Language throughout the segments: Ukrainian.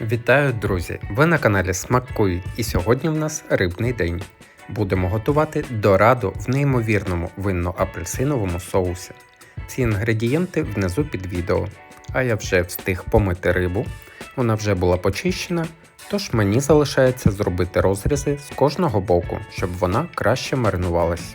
Вітаю, друзі! Ви на каналі Смакуй, і сьогодні в нас рибний день. Будемо готувати дораду в неймовірному винно-апельсиновому соусі. Ці інгредієнти внизу під відео. А я вже встиг помити рибу, вона вже була почищена, тож мені залишається зробити розрізи з кожного боку, щоб вона краще маринувалась.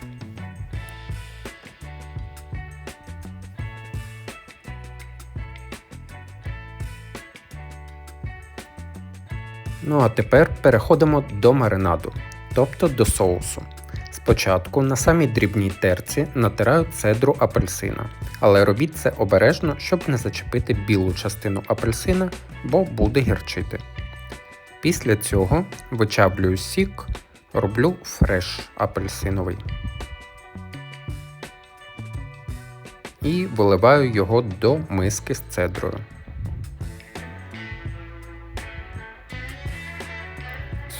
Ну а тепер переходимо до маринаду, тобто до соусу. Спочатку на самій дрібній терці натираю цедру апельсина, але робіть це обережно, щоб не зачепити білу частину апельсина, бо буде гірчити. Після цього вичаблюю сік, роблю фреш апельсиновий. І виливаю його до миски з цедрою.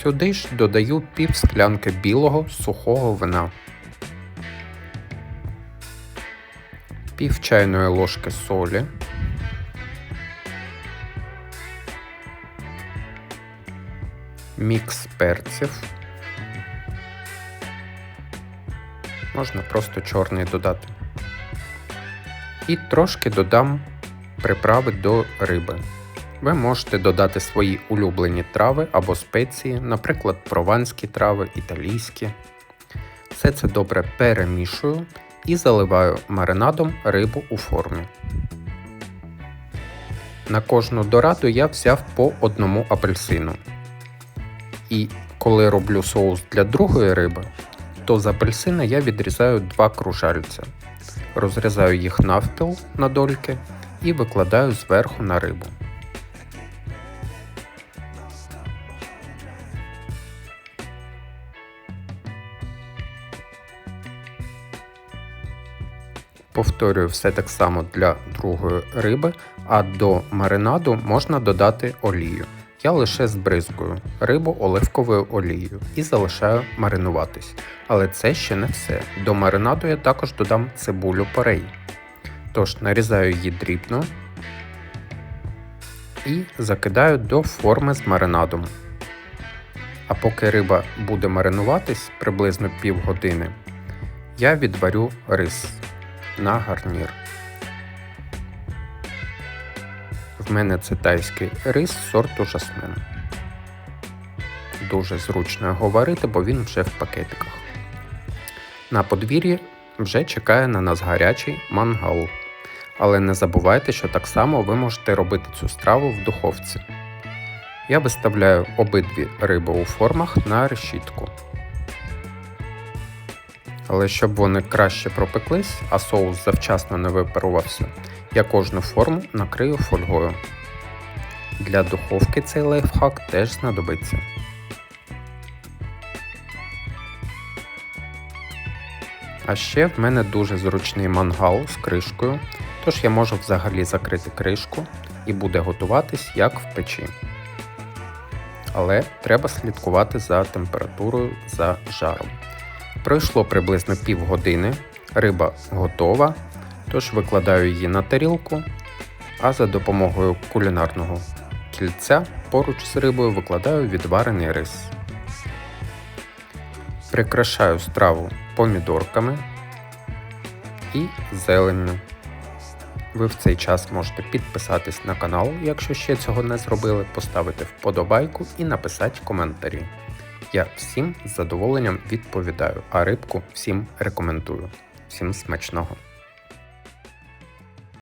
Сюди ж додаю пів склянки білого сухого вина, пів чайної ложки солі, мікс перців. Можна просто чорний додати. І трошки додам приправи до риби. Ви можете додати свої улюблені трави або спеції, наприклад, прованські трави, італійські. Все це добре перемішую і заливаю маринадом рибу у формі. На кожну дораду я взяв по одному апельсину. І коли роблю соус для другої риби, то з апельсина я відрізаю два кружальця, розрізаю їх навпіл на дольки і викладаю зверху на рибу. Повторюю все так само для другої риби, а до маринаду можна додати олію. Я лише збризкую рибу оливковою олією і залишаю маринуватись. Але це ще не все. До маринаду я також додам цибулю порей. Тож нарізаю її дрібно і закидаю до форми з маринадом. А поки риба буде маринуватись приблизно півгодини, я відварю рис на гарнір. В мене це тайський рис сорту жасмин. Дуже зручно його варити, бо він вже в пакетиках. На подвір'ї вже чекає на нас гарячий мангал. Але не забувайте, що так само ви можете робити цю страву в духовці. Я виставляю обидві риби у формах на решітку. Але щоб вони краще пропеклись, а соус завчасно не випарувався, я кожну форму накрию фольгою. Для духовки цей лайфхак теж знадобиться. А ще в мене дуже зручний мангал з кришкою, тож я можу взагалі закрити кришку і буде готуватись як в печі. Але треба слідкувати за температурою за жаром. Пройшло приблизно півгодини, риба готова, тож викладаю її на тарілку, а за допомогою кулінарного кільця поруч з рибою викладаю відварений рис. Прикрашаю страву помідорками і зеленню. Ви в цей час можете підписатись на канал, якщо ще цього не зробили, поставити вподобайку і написати коментарі. Я всім з задоволенням відповідаю, а рибку всім рекомендую. Всім смачного!